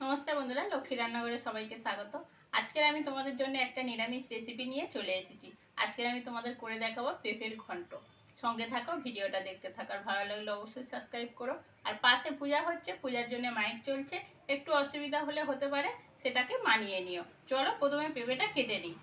নমস্কার বন্ধুরা, লক্ষ্মী রান্নাঘরে সবাইকে স্বাগত। আজকের আমি তোমাদের জন্য একটা নিরামিষ রেসিপি নিয়ে চলে এসেছি। আজকের আমি তোমাদের করে দেখাবো পেঁপের ঘন্ট। সঙ্গে থাকো, ভিডিওটা দেখতে থাকার ভালো লাগলে অবশ্যই সাবস্ক্রাইব করো। আর পাশে পূজা হচ্ছে, পূজার জন্য মাইক চলছে। একটু অসুবিধা হলে হতে পারে, সেটাকে মানিয়ে নিও। চলো প্রথমে পেঁপেটা কেটে নিই।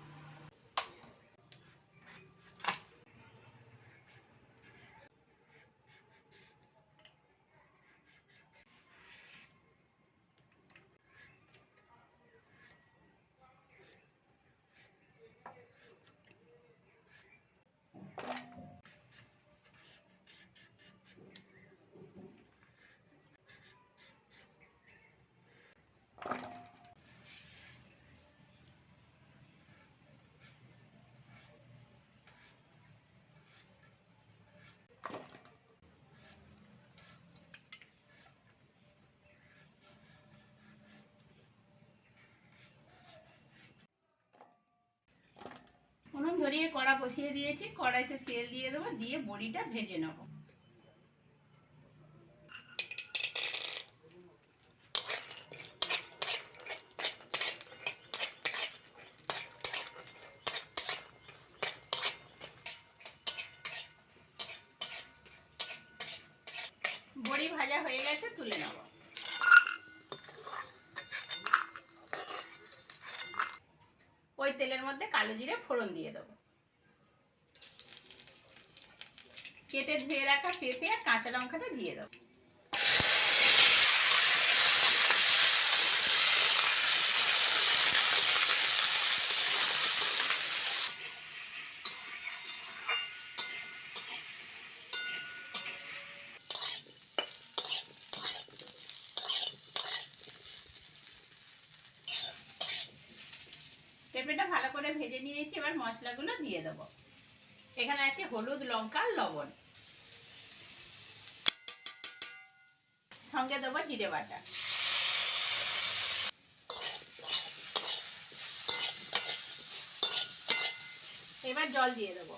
ধরিয়ে কড়া বসিয়ে দিয়েছি, কড়াইতে তেল দিয়ে দেবো, দিয়ে বড়িটা ভেজে নেব। বড়ি ভাজা হয়ে গেছে, তুলে নেব। ওই তেলের মধ্যে কালো জিরে ফোড়ন দিয়ে দেবো। কেটে ধুয়ে রাখা পেঁপে আর কাঁচা লঙ্কাটা দিয়ে দেবো। পেঁপেটা ভালো করে ভেজে নিয়েছি, এবার মশলাগুলো দিয়ে দেব। এখানে আছে হলুদ, লঙ্কা, লবণ। সঙ্গে দেবো জিরে বাটা। এবার জল দিয়ে দেবো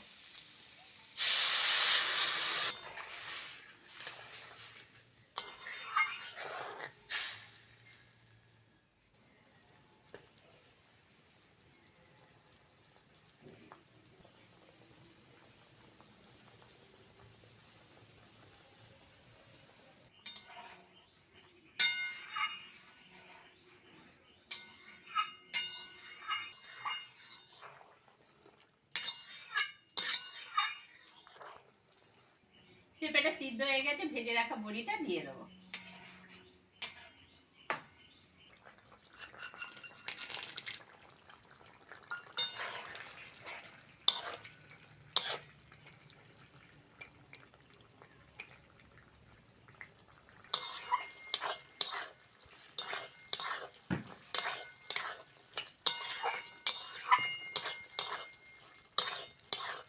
পেঁপেটা সিদ্ধ হয়ে গেছে, ভেজে রাখা বড়িটা দিয়ে দেবো।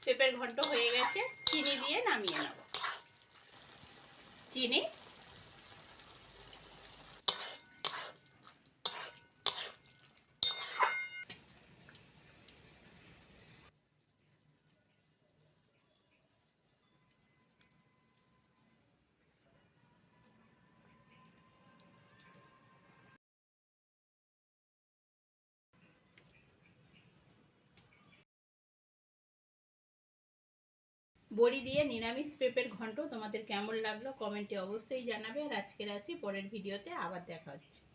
পেঁপের ঘন্ট হয়ে গেছে, চিনি দিয়ে নামিয়ে নেব। চিনি বড়ি দিয়ে নিরামিষ পেঁপের ঘন্ট তোমাদের কেমন লাগল কমেন্টে অবশ্যই জানাবে। আর আজকের আসি, পরের ভিডিওতে আবার দেখা হচ্ছে।